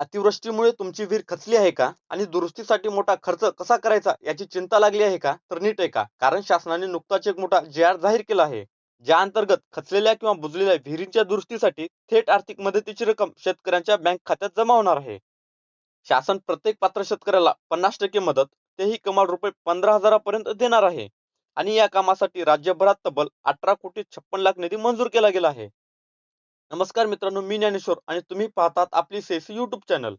अतिवृष्टीमुळे तुमची विहीर खचली आहे का? आणि दुरुस्तीसाठी मोठा खर्च कसा करायचा याची चिंता लागली आहे का? तर नीट आहे का कारण शासनाने नुकताच एक मोठा जे आर जाहीर केला आहे. ज्या अंतर्गत खचलेल्या किंवा बुजलेल्या विहिरींच्या दुरुस्तीसाठी थेट आर्थिक मदतीची रक्कम शेतकऱ्यांच्या बँक खात्यात जमा होणार आहे. शासन प्रत्येक पात्र शेतकऱ्याला पन्नास टक्के मदत तेही कमाल रुपये पंधरा हजारापर्यंत देणार आहे. आणि या कामासाठी राज्यभरात तब्बल अठरा कोटी छप्पन लाख निधी मंजूर केला गेला आहे. नमस्कार मित्रांनो मी ज्ञानेश्वर आणि तुम्ही पाहतात आपली सेसी युट्यूब चॅनल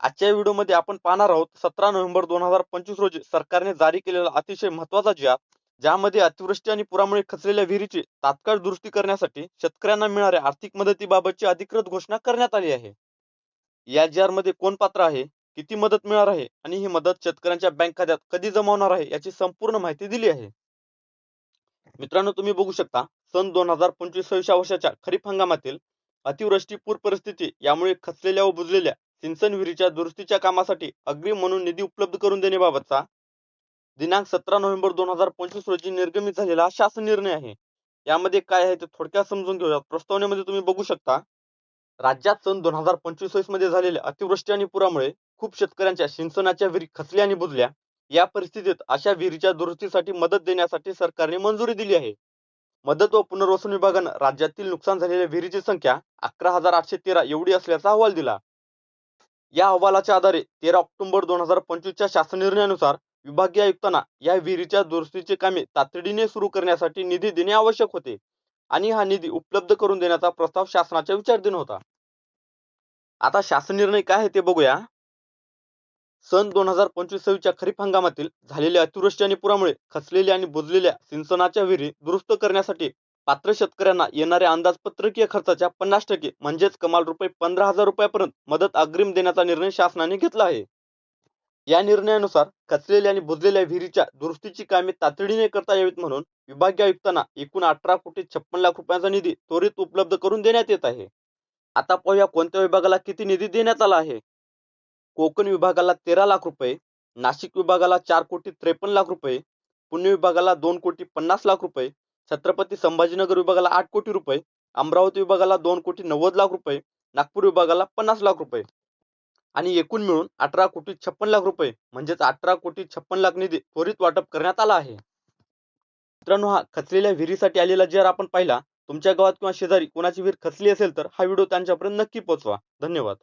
आजच्या व्हिडिओमध्ये आपण पाहणार आहोत सतरा नोव्हेंबर दोन हजार पंचवीस रोजी सरकारने जारी केलेला अतिशय महत्त्वाचा जिया ज्यामध्ये अतिवृष्टी आणि पुरामुळे खचलेल्या विहिरीची तात्काळ दुरुस्ती करण्यासाठी शेतकऱ्यांना मिळणाऱ्या आर्थिक मदतीबाबतची अधिकृत घोषणा करण्यात आली आहे. या जी मध्ये कोण पात्र आहे किती मदत मिळणार आहे आणि ही मदत शेतकऱ्यांच्या बँक खात्यात कधी जमा होणार आहे याची संपूर्ण माहिती दिली आहे. मित्रांनो तुम्ही बघू शकता सन दोन हजार पंचवीस सव्वीसच्या वर्षाच्या खरीप हंगामातील अतिवृष्टी पूर परिस्थिती यामुळे खचलेल्या व बुजलेल्या सिंचन विहिरीच्या दुरुस्तीच्या कामासाठी अग्रिम म्हणून निधी उपलब्ध करून देण्याबाबतचा दिनांक सतरा नोव्हेंबर दोन हजार पंचवीस रोजी निर्गमित झालेला शासन निर्णय आहे. यामध्ये काय आहे ते थोडक्यात समजून घेऊया. प्रस्तावनेमध्ये तुम्ही बघू शकता राज्यात सन दोन हजार पंचवीसमध्ये झालेल्या अतिवृष्टी आणि पुरामुळे खूप शेतकऱ्यांच्या सिंचनाच्या विहिरी खचल्या आणि बुजल्या. या परिस्थितीत अशा विहिरीच्या दुरुस्तीसाठी मदत देण्यासाठी सरकारने मंजुरी दिली आहे. मदत व पुनर्वसन विभागानं राज्यातील नुकसान झालेल्या विहिरीची संख्या अकरा हजार आठशे तेरा एवढी असल्याचा अहवाल दिला. या अहवालाच्या आधारे तेरा ऑक्टोबर दोन हजार पंचवीसच्या शासन निर्णयानुसार विभागीय आयुक्तांना या विहिरीच्या दुरुस्तीची कामे तातडीने सुरू करण्यासाठी निधी देणे आवश्यक होते आणि हा निधी उपलब्ध करून देण्याचा प्रस्ताव शासनाच्या विचारधीन होता. आता शासन निर्णय काय आहे ते बघूया. सन दोन हजार पंचवीस सव्वीसच्या खरीप हंगामातील झालेल्या अतिवृष्टी आणि पुरामुळे खचलेल्या आणि बुजलेल्या सिंचनाच्या विहिरी दुरुस्त करण्यासाठी पात्र शेतकऱ्यांना येणाऱ्या अंदाजपत्रकीय खर्चाच्या पन्नास टक्के म्हणजेच कमाल रुपये पंधरा हजार रुपयापर्यंत मदत अग्रिम देण्याचा निर्णय शासनाने घेतला आहे. या निर्णयानुसार खचलेल्या आणि बुजलेल्या विहिरीच्या दुरुस्तीची कामे तातडीने करता यावीत म्हणून विभागीय आयुक्तांना एकूण अठरा कोटी छप्पन लाख रुपयांचा निधी त्वरित उपलब्ध करून देण्यात येत आहे. आता पाहूया कोणत्या विभागाला किती निधी देण्यात आला आहे? कोकण विभागाला तेरा लाख रुपये नाशिक विभागाला चार कोटी त्रेपन्न लाख रुपये पुणे विभागाला दोन कोटी पन्नास लाख रुपये छत्रपती संभाजीनगर विभागाला आठ कोटी रुपये अमरावती विभागाला दोन कोटी नव्वद लाख रुपये नागपूर विभागाला पन्नास लाख रुपये आणि एकूण मिळून अठरा कोटी छप्पन लाख रुपये म्हणजेच अठरा कोटी छप्पन लाख निधी त्वरित वाटप करण्यात आला आहे. मित्रांनो हा खचलेल्या विहिरीसाठी आलेला जर आपण पाहिला तुमच्या गावात किंवा शेजारी कोणाची विहीर खचली असेल तर हा व्हिडिओ त्यांच्यापर्यंत नक्की पोहोचवा. धन्यवाद.